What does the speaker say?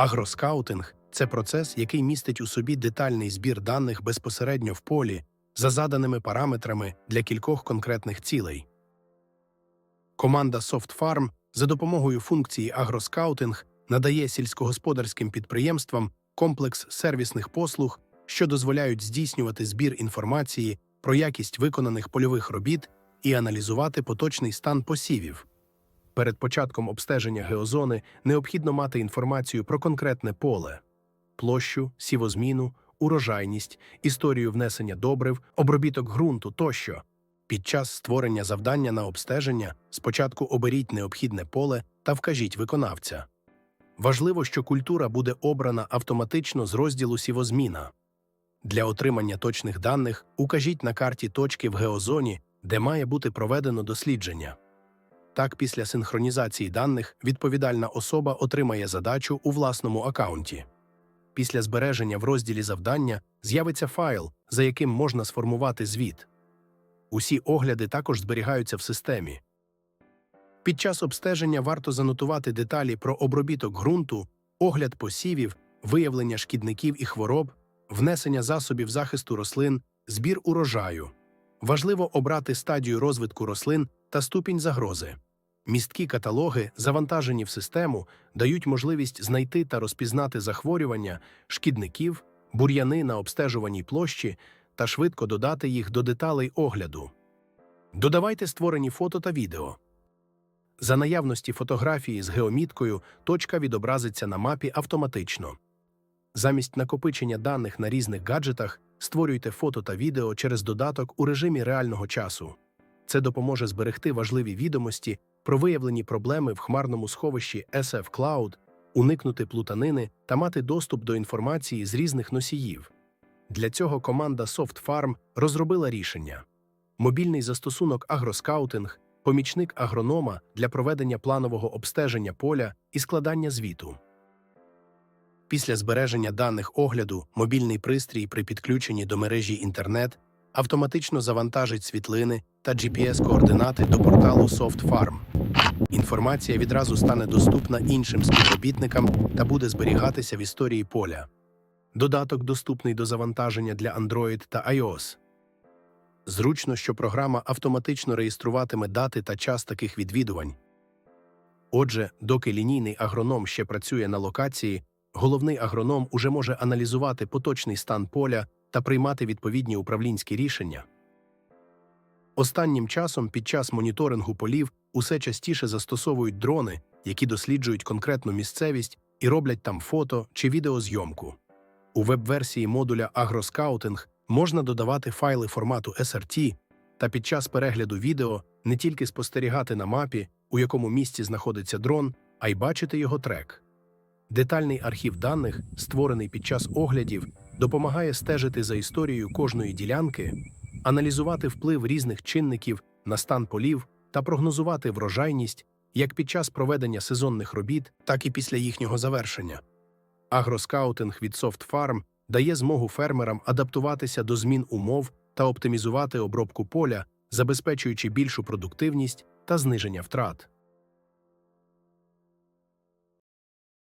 Агроскаутинг це процес, який містить у собі детальний збір даних безпосередньо в полі за заданими параметрами для кількох конкретних цілей. Команда SoftFarm за допомогою функції агроскаутинг надає сільськогосподарським підприємствам комплекс сервісних послуг, що дозволяють здійснювати збір інформації про якість виконаних польових робіт і аналізувати поточний стан посівів. Перед початком обстеження геозони необхідно мати інформацію про конкретне поле, площу, сівозміну, урожайність, історію внесення добрив, обробіток ґрунту тощо. Під час створення завдання на обстеження спочатку оберіть необхідне поле та вкажіть виконавця. Важливо, що культура буде обрана автоматично з розділу сівозміна. Для отримання точних даних укажіть на карті точки в геозоні, де має бути проведено дослідження. Так, після синхронізації даних відповідальна особа отримає задачу у власному акаунті. Після збереження в розділі завдання з'явиться файл, за яким можна сформувати звіт. Усі огляди також зберігаються в системі. Під час обстеження варто занотувати деталі про обробіток ґрунту, огляд посівів, виявлення шкідників і хвороб, внесення засобів захисту рослин, збір урожаю. Важливо обрати стадію розвитку рослин та ступінь загрози. Місткі каталоги, завантажені в систему, дають можливість знайти та розпізнати захворювання, шкідників, бур'яни на обстежуваній площі та швидко додати їх до деталей огляду. Додавайте створені фото та відео. За наявності фотографії з геоміткою точка відобразиться на мапі автоматично. Замість накопичення даних на різних гаджетах створюйте фото та відео через додаток у режимі реального часу. Це допоможе зберегти важливі відомості про виявлені проблеми в хмарному сховищі SF Cloud, уникнути плутанини та мати доступ до інформації з різних носіїв. Для цього команда SoftFarm розробила рішення: мобільний застосунок агроскаутинг, помічник агронома для проведення планового обстеження поля і складання звіту. Після збереження даних огляду мобільний пристрій при підключенні до мережі інтернет автоматично завантажить світлини та GPS-координати до порталу SoftFarm. Інформація відразу стане доступна іншим співробітникам та буде зберігатися в історії поля. Додаток доступний до завантаження для Android та iOS. Зручно, що програма автоматично реєструватиме дати та час таких відвідувань. Отже, доки лінійний агроном ще працює на локації, головний агроном уже може аналізувати поточний стан поля та приймати відповідні управлінські рішення. Останнім часом під час моніторингу полів усе частіше застосовують дрони, які досліджують конкретну місцевість і роблять там фото чи відеозйомку. У веб-версії модуля Агроскаутинг можна додавати файли формату SRT та під час перегляду відео не тільки спостерігати на мапі, у якому місці знаходиться дрон, а й бачити його трек. Детальний архів даних, створений під час оглядів, допомагає стежити за історією кожної ділянки, аналізувати вплив різних чинників на стан полів та прогнозувати врожайність як під час проведення сезонних робіт, так і після їхнього завершення. Агроскаутинг від SoftFarm дає змогу фермерам адаптуватися до змін умов та оптимізувати обробку поля, забезпечуючи більшу продуктивність та зниження втрат.